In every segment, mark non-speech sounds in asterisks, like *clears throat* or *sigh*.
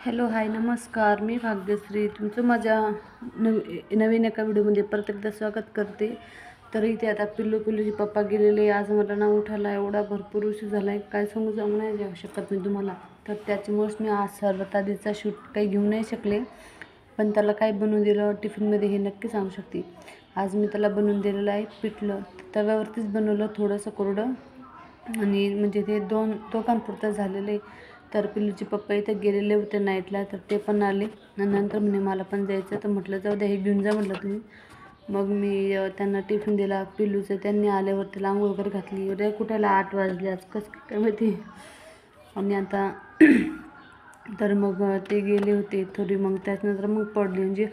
Hello hi नमस्कार. मी भाग्यश्री. तुमचं माझ्या नवी नवीन एका व्हिडिओमध्ये परत एकदा स्वागत करते. तर इथे आता पिल्लू पिल्लूचे पप्पा गेलेले. आज मला ना उठायला एवढा भरपूर उशीर झाला आहे काय सांगू जाऊ नाही जाऊ शकत मी तुम्हाला. तर त्याच्यामुळेच मी आज सर्वात आधीचा शूट काही घेऊ नाही शकले. पण त्याला काय बनवून दिलं टिफिनमध्ये हे नक्की सांगू शकते. आज मी त्याला बनवून दिलेलं आहे पिठलं. तव्यावरतीच बनवलं थोडंसं कोरडं. आणि म्हणजे ते दोन दोघांपुरतं झालेलं आहे. तर पिल्लूचे पप्पा इथं गेलेले होते नाईटला तर ते पण आले. आणि नंतर म्हणे मला पण जायचं तर म्हटलं जाऊ द्या हे घेऊन जा म्हटलं तुम्ही. मग मी त्यांना टिफिन दिला. पिल्लूचं त्यांनी आल्यावर त्याला आंघोळ वगैरे घातली. रे कुठायला आठ वाजले आज कसं काय माहिती. आणि आता *clears throat* तर मग ते गेले होते थोडी. मग त्याच्यानंतर मग पडली. म्हणजे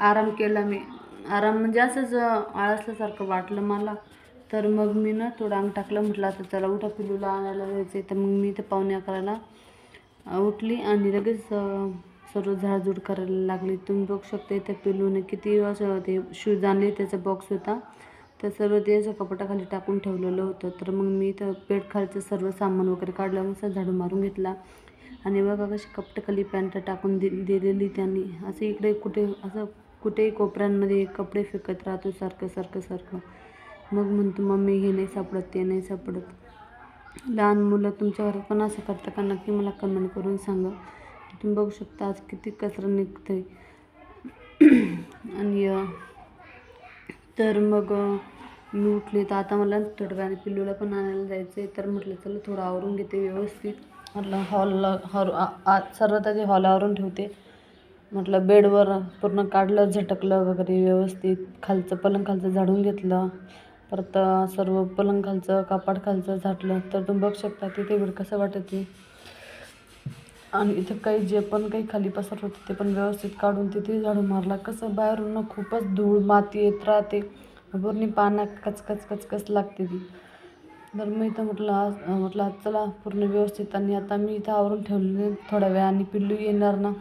आराम केला मी. आराम म्हणजे असंच आळसल्यासारखं वाटलं मला. तर मग मी ना थोडं अंग टाकलं. म्हटलं आता चला उठा पिलूला आणायला जायचं तर मग मी ते पाहुणे अकराला उठली आणि लगेच सर्व झाडझूड करायला लागली. तुम्ही बघू शकता इथे पिलूने किती असं ते शूज आणले त्याचा बॉक्स होता. तर सर्व ते असं कपाटाखाली टाकून ठेवलेलं होतं. तर मग मी तर पेटखालचं सर्व सामान वगैरे काढलं मग झाडू मारून घेतला. आणि बघा कशी कपटखाली पॅन्ट टाकून दि दिलेली त्यांनी. असं इकडे कुठे असं कुठेही कोपऱ्यांमध्ये कपडे फेकत राहतो सारखं सारखं सारखं. मग म्हणतो मम्मी हे नाही सापडत ते नाही सापडत. लहान मुलं तुमच्या घरात पण असं करतं का? नक्की मला कमेंट करून सांगा. तुम्ही बघू शकता आज किती कचरा निघतंय. आणि तर मग मी उठले तर आता मला थोडं वेळाने पिल्लूला पण आणायला जायचं आहे तर म्हटलं चला थोडं आवरून घेते व्यवस्थित. म्हटलं हॉलला हॉल सर्वात आधी हॉल आवरून ठेवते. म्हटलं बेडवर पूर्ण काढलं झटकलं वगैरे व्यवस्थित. खालचं पलंग खालचं झाडून घेतलं. परत सर्व पलंग खालचं कापड खालचं झाटलं तर तुम्ही बघू शकता तिथे वेळ कसं वाटत आणि इथं काही जे पण काही खाली पसरत होते ते पण व्यवस्थित काढून तिथे झाडू मारला. कसं बाहेरून खूपच धूळ माती येत राहते. पूर्ण पाण्यात कचकच कचकच लागते ती. तर मी इथं म्हटलं म्हटलं चला पूर्ण व्यवस्थित आणि आता मी इथं आवरून ठेवले थोड्या वेळाने पिल्लू येणार ना.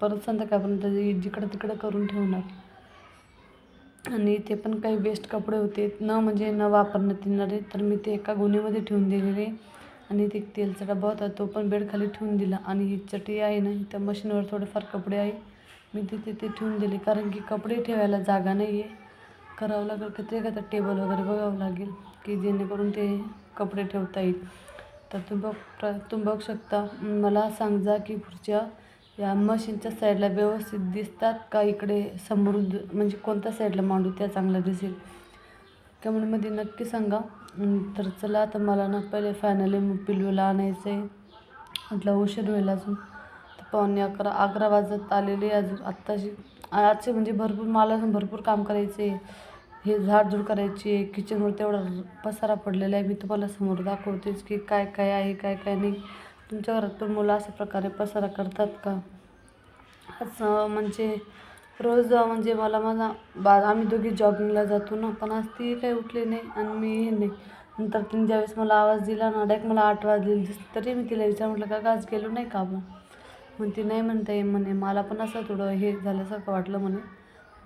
परत संध्याकाळपर्यंत जिकडं तिकडं करून ठेवणार. आणि ते पण काही वेस्ट कपडे होते. न म्हणजे न वापरण्यात येणारे. तर मी ते एका गुन्हेमध्ये ठेवून दिलेले. आणि ते तेलचा डबा होता तो पण बेडखाली ठेवून दिला. आणि ही चटी आहे ना त्या मशीनवर थोडेफार कपडे आहे. मी तिथे ते ठेवून दिले. कारण की कपडे ठेवायला जागा नाही आहे करावं लागेल का ते एखादा टेबल वगैरे बघावं लागेल की जेणेकरून ते कपडे ठेवता येईल. तर तुम्ही बघ तुम्ही बघू शकता. मला सांगा की खुर्च्या या मशीनच्या साईडला व्यवस्थित दिसतात का इकडे समृद्ध म्हणजे कोणत्या साईडला मांडू त्या चांगला दिसेल? कमेंटमध्ये नक्की सांगा. तर चला आता मला ना पहिले फायनली मग पिलूला आणायचं आहे म्हटलं उशीर होईल अजून. तर पावणे अकरा अकरा वाजत आलेले अजून. आत्ताशी आजचे म्हणजे भरपूर मला अजून भरपूर काम करायचे हे झाडझूड करायची आहे. किचनवर तेवढा पसारा पडलेला आहे. मी तुम्हाला समोर दाखवतेच की काय काय आहे काय काय नाही. तुमच्या घरात पण मुलं अशा प्रकारे पसारा करतात का? असं म्हणजे रोज म्हणजे मला माझा बा आम्ही दोघी जॉगिंगला जातो ना पण आज ती काही उठली नाही आणि मी हे नाही. नंतर तिने ज्यावेळेस मला आवाज दिला ना डायरेक्ट मला आठ वाजलेली दिसली तरी मी तिला विचार म्हटलं का आज गेलो नाही का मग ती नाही म्हणता ये म्हणे मला पण असं थोडं हे झाल्यासारखं वाटलं म्हणे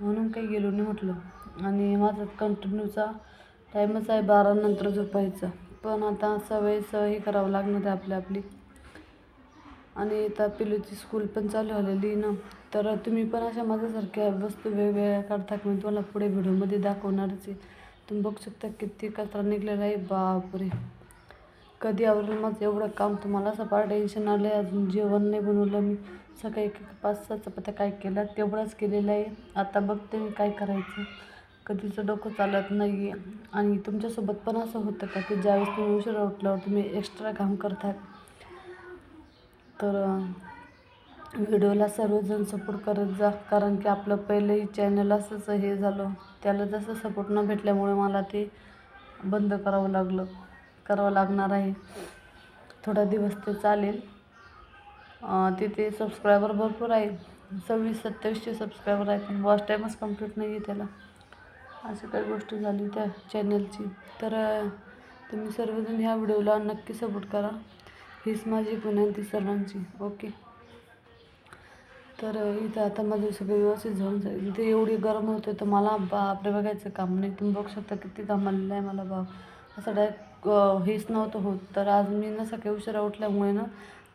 म्हणून काही गेलो नाही म्हटलं. आणि माझा कंटिन्यूचा टाईमच आहे बारानंतर झोपायचा. पण आता सवय सवय करावं लागणार आहे आपली आपली. आणि आता पिलूची स्कूल पण चालू झालेली ना. तर तुम्ही पण अशा माझ्यासारख्या वस्तू वेगवेगळ्या काढता मी तुम्हाला पुढे व्हिडिओमध्ये दाखवणारच आहे. तुम्ही बघू शकता किती कचरा निघलेला आहे. बापरे! कधी आवडेल माझं एवढं काम तुम्हाला? असं फार टेन्शन आलं आहे अजून जेवण नाही बनवलं मी. सकाळी एक पाच सहा चपात्या काय केल्या? तेवढंच केलेलं आहे. आता बघते मी काय करायचं. कधीचं डोकं चालत नाही आहे आणि तुमच्यासोबत पण असं होतं का की ज्यावेळेस तुम्ही उशिरा उठल्यावर तुम्ही एक्स्ट्रा काम करता? तर व्हिडिओला सर्वजण सपोर्ट करत जा. कारण की आपलं पहिलंही चॅनल असंच हे झालं. त्याला जसं सपोर्ट न भेटल्यामुळे मला ते बंद करावं लागलं. करावं लागणार आहे. थोडा दिवस ते चालेल. तिथे सबस्क्रायबर भरपूर आहे. सव्वीस सत्तावीसशे सबस्क्रायबर आहे पण वॉच टाईमच कंप्लीट नाही आहे त्याला. अशा काही गोष्टी झाली त्या चॅनलची तर तुम्ही सर्वजण ह्या व्हिडिओला नक्की सपोर्ट करा. हीच माझी विनंती सर्वांची. ओके. तर इथं आता माझं सगळं व्यवस्थित झालं. जाईल इथे एवढी गरम होते तर मला बापरे बघायचं काम नाही. तुम्ही बघू शकता किती कामालेलं आहे मला बाप. असं डायरेक्ट हेच नव्हतं होत. तर आज मी ना सकाळी उशिरा उठल्यामुळे ना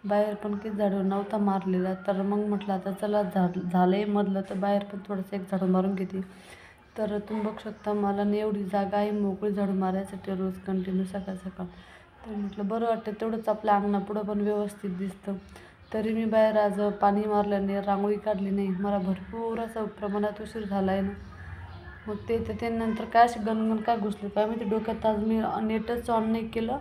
बाहेर पण किती झाडू नव्हता मारलेला. तर मग म्हटलं आता चला झाड झालं आहे मधलं तर बाहेर पण थोडंसं एक झाडू मारून घेते. तर तुम्ही बघू शकता मला ना एवढी जागा आहे मोकळी झाडू मारायसाठी रोज कंटिन्यू सकाळ सकाळ. तर म्हटलं बरं वाटतं तेवढंच आपल्या अंगणापुढं पण व्यवस्थित दिसतं. तरी मी बाहेर आज पाणी मारल्याने रांगोळी काढली नाही. मला भरपूर असं प्रमाणात उशीर झाला आहे ना. मग ते तर ते नंतर काय असे गणगण काय घुसले? काय माहिती डोक्यात आज मी नेटच ऑन नाही केलं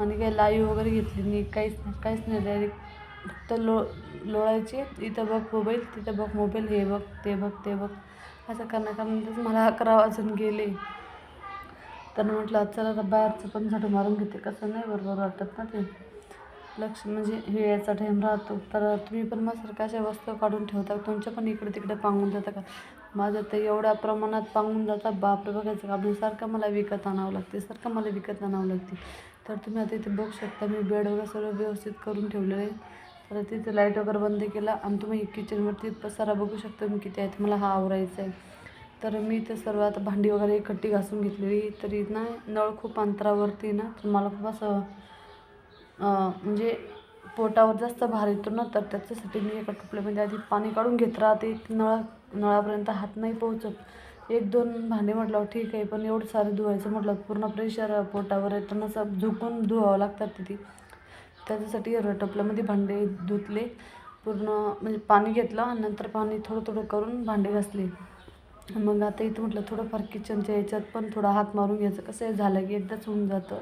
आणि काही लाईव्ह वगैरे घेतली नाही. काहीच नाही काहीच नाही. डायरेक्ट फक्त लो लोळायचे. इथं बघ मोबाईल तिथं बघ मोबाईल हे बघ ते बघ ते बघ. असं कारण मला अकरा वाजून गेले. तर म्हटलं चला आता बाहेरचं पण झाडू मारून घेते. कसं नाही बरोबर वाटत ना ते. लक्ष म्हणजे हिळ्याचा टाईम राहतो. तर तुम्ही पण माझ्यासारख्या अशा वस्तू काढून ठेवता. तुमच्या पण इकडे तिकडे पांगून जातं का? माझं तर एवढ्या प्रमाणात पांगून जातात बापरे बघायचं का? आपलं सारखं मला विकत आणावं लागते सारखं मला विकत आणावं लागते. तर तुम्ही आता इथे बघू शकता मी बेड वगैरे सर्व व्यवस्थित करून ठेवलेलं आहे. तर तिथे लाइट वगैरे बंद केला आणि तुम्ही किचनवरती पसारा बघू शकता मी किती आहेत. मला हा आवरायचा आहे. तर मी ते सर्व आता भांडी वगैरे इकट्ठी घासून घेतलेली. तरी ना नळ खूप अंतरावरती ना तर मला खूप असं म्हणजे पोटावर जास्त भार येतो ना तर त्याच्यासाठी मी एका टोपल्यामध्ये आधी पाणी काढून घेत राहते. नळा नळापर्यंत हात नाही पोहोचत. एक दोन भांडे म्हटलं ठीक आहे पण एवढं सारं धुवायचं म्हटलं पूर्ण प्रेशर पोटावर येताना असं झुकून धुवावं लागतात तिथे. त्याच्यासाठी एवढ्या टोपल्यामध्ये भांडे धुतले. पूर्ण म्हणजे पाणी घेतलं नंतर पाणी थोडं थोडं करून भांडे घासले. मग आता इथं म्हटलं थोडंफार किचनच्या याच्यात पण थोडा हात मारून घ्यायचं. कसं आहे झालं की एकदाच होऊन जातं.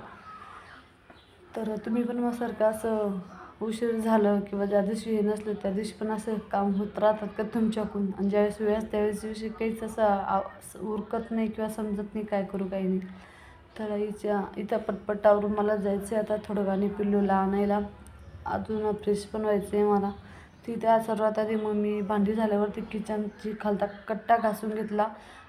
तर तुम्ही पण मग सारखं असं उशीर झालं किंवा ज्या दिवशी हे नसलं त्या दिवशी पण असं काम होत राहतात का तुमच्याकडून? आणि ज्यावेळेस वेळ असते त्यावेळेस दिवशी काहीच असं असं उरकत नाही किंवा समजत नाही काय करू काही नाही. तर हिच्या इथं पटपटावरून मला जायचं आहे आता थोडं गाणी पिल्लूला आणायला. अजून फ्रेश पण व्हायचं आहे मला. तिथे सर्वात आधी मग मी भांडी झाल्यावरती किचनची खालता कट्टा घासून घेतला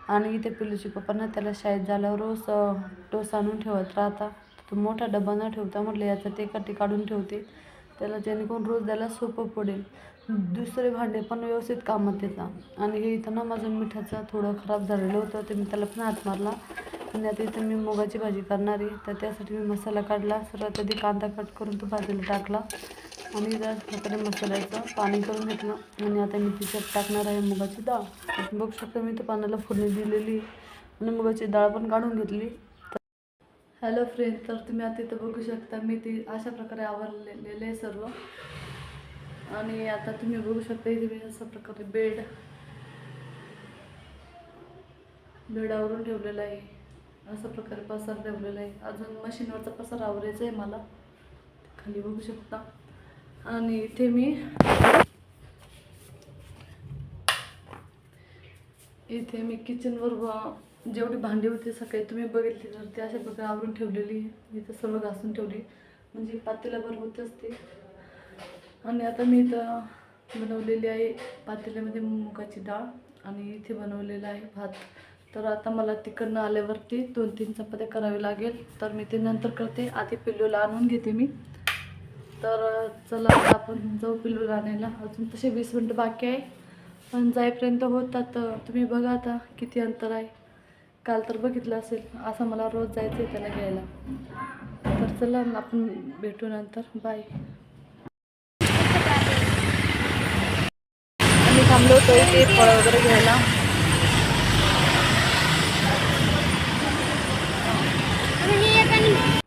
आणि इथे पिल्लूची पप्पांना त्याला शाळेत झाल्यावर रोज डोस टोस आणून ठेवत राहता. तो मोठा डबा न ठेवता म्हटलं याचं ते कट्टी काढून ठेवते. त्याला जेणेकरून रोज द्यायला सोपं पडेल. दुसरे भांडे पण व्यवस्थित कामात येतात आणि हे इथं ना माझं मिठाचं थोडं खराब झालेलं होतं ते मी त्याला पण हात मारला. आणि आता इथं मी मुगाची भाजी करणार आहे. तर त्यासाठी मी मसाला काढला. सर्वात आधी कांदा कट करून तो भाजीला टाकला. आणि त्या प्रकारे मसाल्याचं पाणी करून घेतलं आणि आता मी तिच्यात टाकणार आहे मुगाची डाळ. बघू शकता मी तर पाण्याला फोडणी दिलेली आणि मुगाची डाळ पण काढून घेतली. हॅलो फ्रेंड तर तुम्ही आता इथं बघू शकता मी ती अशा प्रकारे आवरलेले आहे सर्व. आणि आता तुम्ही बघू शकता इथे मी अशा प्रकारे बेड बेडावरून ठेवलेलं ठेवलेला आहे. अशा प्रकारे पसार ठेवलेला आहे. अजून मशीनवरचा पसार आवरायचा आहे मला. खाली बघू शकता. आणि इथे मी इथे मी किचनवर जेवढी भांडी होती सकाळी तुम्ही बघितली तर ते अशा प्रकारे आवरून ठेवलेली. इथं सर्व घासून ठेवली. म्हणजे पातेल्याभर होत असते. आणि आता मी इथं बनवलेली आहे पातेल्यामध्ये मुगाची डाळ आणि इथे बनवलेला आहे भात. तर आता मला तिकडनं आल्यावरती दोन तीन चपात्या करावी लागेल. तर मी ते नंतर करते. आधी पिल्लूला आणून घेते मी. तर चला आता आपण जाऊ पिलू आणायला अजून तसे वीस मिनटं बाकी आहे. पण जाईपर्यंत होतात तर तुम्ही बघा आता किती अंतर आहे. काल तर बघितलं असेल असं मला रोज जायचं आहे त्याला घ्यायला. तर चला ना आपण भेटू नंतर. बाय आम्ही थांबलो होतो ते फळं वगैरे घ्यायला.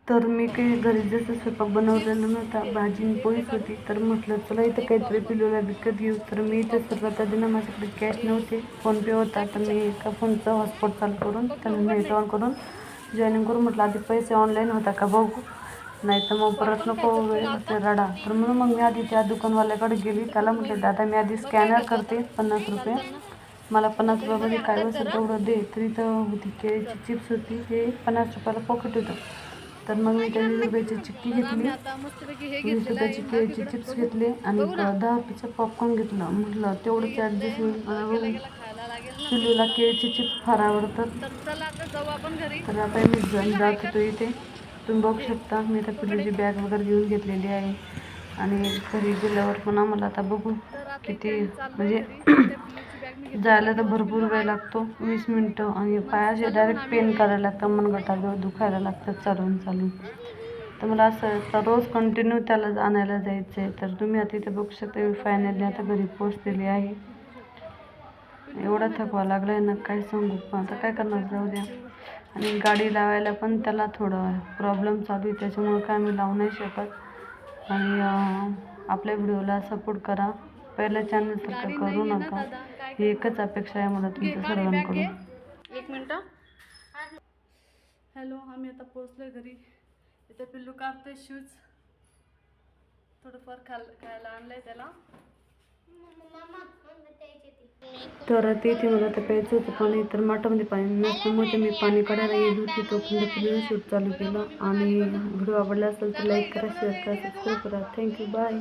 तर मी काही घरी जसं स्वयंपाक बनवलेला नव्हता भाजी पोळीच होती. तर म्हटलं चला इथं काहीतरी पिलूला विकत घेऊ. तर मी इथे सर्वात आधी ना माझ्याकडे कॅश नव्हते फोनपे होता. तर मी एका फोनचा हॉटस्पॉट चालू करून त्यांना नेट ऑन करून जॉईनिंग करून म्हटलं आधी पैसे ऑनलाईन होता का बघू? नाही तर मग परत नको ते रडा. तर म्हणून मग मी आधी त्या दुकानवाल्याकडे गेली. त्याला म्हटलं दादा मी आधी स्कॅनर करते पन्नास रुपये. मला पन्नास रुपयामध्ये काय बसेल तेवढं दे. तरी तर होती केळीची चिप्स होती ते पन्नास रुपयाला पॉकेट होतं. तर मग मी त्या रुपयाची चिक्की घेतली. वीस रुपयाची केळीची चिप्स घेतले आणि दहा रुपयाचं पॉपकॉर्न घेतलं. म्हटलं तेवढंच ॲडजस्ट होईल पिल्लूला केळीचे चिप्स फार आवडतात. तर आता मी जात होतो इथे. तुम्ही बघू शकता. मी आता पिल्लूची बॅग वगैरे घेऊन घेतलेली आहे. आणि घरी गेल्यावर पण आम्हाला आता बघू किती म्हणजे जायला तर भरपूर वेळ लागतो. वीस मिनटं आणि पायाचे डायरेक्ट पेन करायला लागतं मनगटा दुखायला लागतं चालून चालून. तर मला असं आता रोज कंटिन्यू त्याला आणायला जायचं आहे तर तुम्ही आता इथे बघू शकता मी फायनली आता घरी पोचलेली आहे. एवढा थकवा लागला आहे ना काय सांगू. पण आता काय करणार जाऊ द्या. आणि गाडी लावायला पण त्याला थोडं प्रॉब्लेम चालू आहे त्याच्यामुळं काय मी लावू नाही शकत. आणि आपल्या व्हिडिओला सपोर्ट करा. पहिलं चॅनल तर करू नका. ही एकच अपेक्षा आहे मला तुमच्या सर्वांकडून. एक मिनटं. हॅलो आम्ही आता पोचलोय घरी. इथे पिल्लू काढतोय शूज थोडंफार खाल खायला आणलंय त्याला. तर ते इथे मला आता प्यायचं होतं पाणी तर माठामध्ये पाणी नसल्यामुळे ते मी पाणी काढायला गेली होती. तोपर्यंत पिल्लूने शूट चालू केलं. आणि व्हिडिओ आवडला असेल तर लाईक करा शेअर करा सबस्क्राईब करा. Thank you bye